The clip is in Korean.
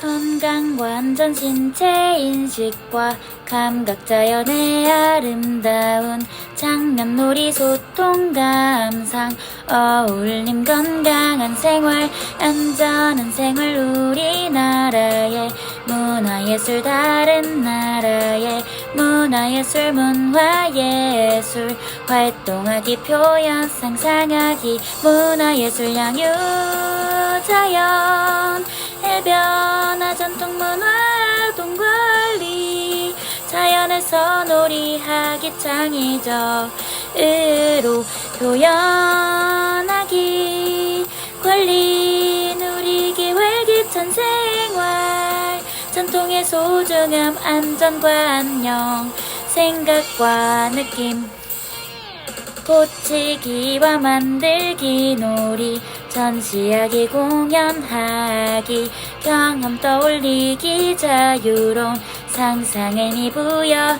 건강과 안전 신체 인식과 감각 자연의 아름다운 장면 놀이 소통 감상 어울림 건강한 생활 안전한 생활 우리나라의 문화예술 다른 나라의 문화예술 문화예술 활동하기 표현 상상하기 문화예술 양육 자연 해변화 전통 문화 동관리. 자연에서 놀이하기 창의적으로 표현하기 권리. 누리기 활기찬 생활. 전통의 소중함 안전과 안녕. 생각과 느낌. 고치기와 만들기 놀이 전시하기 공연하기 경험 떠올리기 자유로운 상상의 미부여